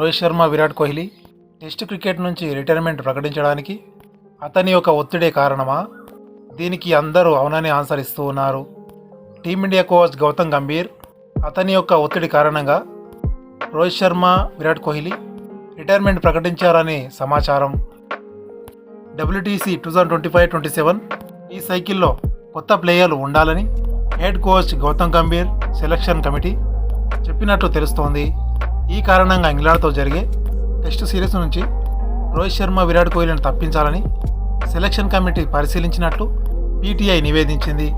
Rohit Sharma Virat Kohli test cricket నుంచి retirement ప్రకటించడానికి అతని యొక్క ఒత్తిడే కారణమా? దీనికి అందరూ అవునని ఆన్సర్ ఇస్తూ ఉన్నారు. టీమిండియా కోచ్ గౌతమ్ గంభీర్ అతని యొక్క ఒత్తిడి కారణంగా రోహిత్ శర్మ విరాట్ కోహ్లీ రిటైర్మెంట్ ప్రకటించారని సమాచారం. WTC two thousand twenty five twenty seven ఈ సైకిల్లో కొత్త ప్లేయర్లు ఉండాలని head coach Gautam Gambhir selection committee చెప్పినట్లు తెలుస్తోంది. ఈ కారణంగా ఇంగ్లాండ్తో జరిగే టెస్ట్ సిరీస్ నుంచి రోహిత్ శర్మ విరాట్ కోహ్లీని తప్పించాలని సెలక్షన్ కమిటీ పరిశీలించినట్లు పీటీఐ నివేదించింది.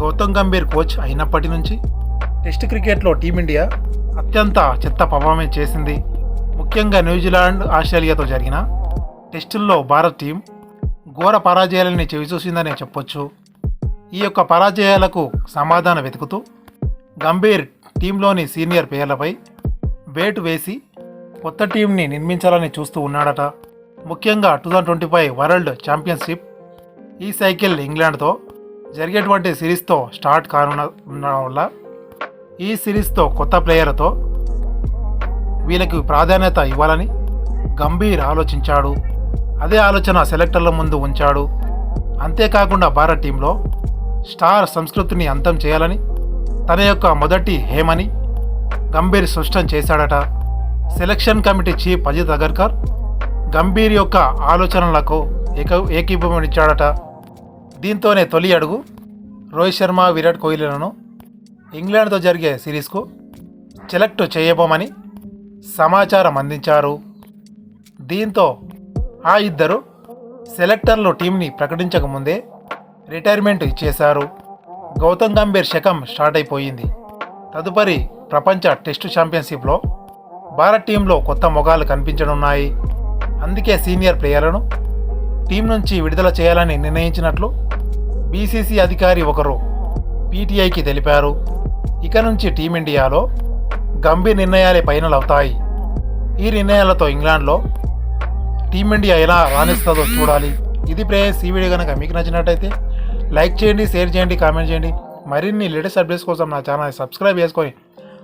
గౌతమ్ గంభీర్ కోచ్ అయినప్పటి నుంచి టెస్ట్ క్రికెట్లో టీమిండియా అత్యంత చెత్త పర్ఫార్మెన్స్ చేసింది. ముఖ్యంగా న్యూజిలాండ్ ఆస్ట్రేలియాతో జరిగిన టెస్టుల్లో భారత్ టీం ఘోర పరాజయాలని చవిచూసిందని చెప్పొచ్చు. ఈ యొక్క పరాజయాలకు సమాధానం వెతుకుతూ గంభీర్ టీంలోని సీనియర్ ప్లేయర్లపై వేటు వేసి కొత్త టీంని నిర్మించాలని చూస్తూ ఉన్నాడట. ముఖ్యంగా two thousand twenty five world championship ఈ సైకిల్ ఇంగ్లాండ్తో జరిగేటువంటి సిరీస్తో స్టార్ట్ కానున్న ఉండడం వల్ల ఈ సిరీస్తో కొత్త ప్లేయర్తో వీళ్ళకి ప్రాధాన్యత ఇవ్వాలని గంభీర్ ఆలోచించాడు. అదే ఆలోచన సెలెక్టర్ల ముందు ఉంచాడు. అంతేకాకుండా భారత్ టీంలో స్టార్ సంస్కృతిని అంతం చేయాలని తన యొక్క మొదటి హేమని గంభీర్ స్పష్టం చేశాడట. Selection committee chief Ajit Agarkar Gambhir యొక్క ఆలోచనలకు ఏక ఏకీభవనిచ్చాడట దీంతోనే తొలి అడుగు రోహిత్ శర్మ విరాట్ కోహ్లీలను ఇంగ్లాండ్తో జరిగే సిరీస్కు సెలెక్ట్ చేయబోమని సమాచారం అందించారు. దీంతో ఆ ఇద్దరు సెలెక్టర్లు టీంని ప్రకటించకముందే రిటైర్మెంట్ ఇచ్చేశారు. గౌతమ్ గంభీర్ శకం స్టార్ట్ అయిపోయింది. తదుపరి ప్రపంచ టెస్టు ఛాంపియన్షిప్లో భారత్ టీంలో కొత్త మొగాలు కనిపించనున్నాయి. అందుకే సీనియర్ ప్లేయర్లను టీం నుంచి విడుదల చేయాలని నిర్ణయించినట్లు బీసీసీ అధికారి ఒకరు పీటీఐకి తెలిపారు. ఇక నుంచి టీమిండియాలో గంభీర్ నిర్ణయాలే ఫైనల్ అవుతాయి ఈ నిర్ణయాలతో ఇంగ్లాండ్లో టీమిండియా ఎలా రాణిస్తుందో చూడాలి. ఇది ప్రేయస్ ఈ వీడియో కనుక మీకు నచ్చినట్టయితే లైక్ చేయండి షేర్ చేయండి కామెంట్ చేయండి. మరిన్ని లేటెస్ట్ అప్డేట్స్ కోసం నా ఛానల్ సబ్స్క్రైబ్ చేసుకొని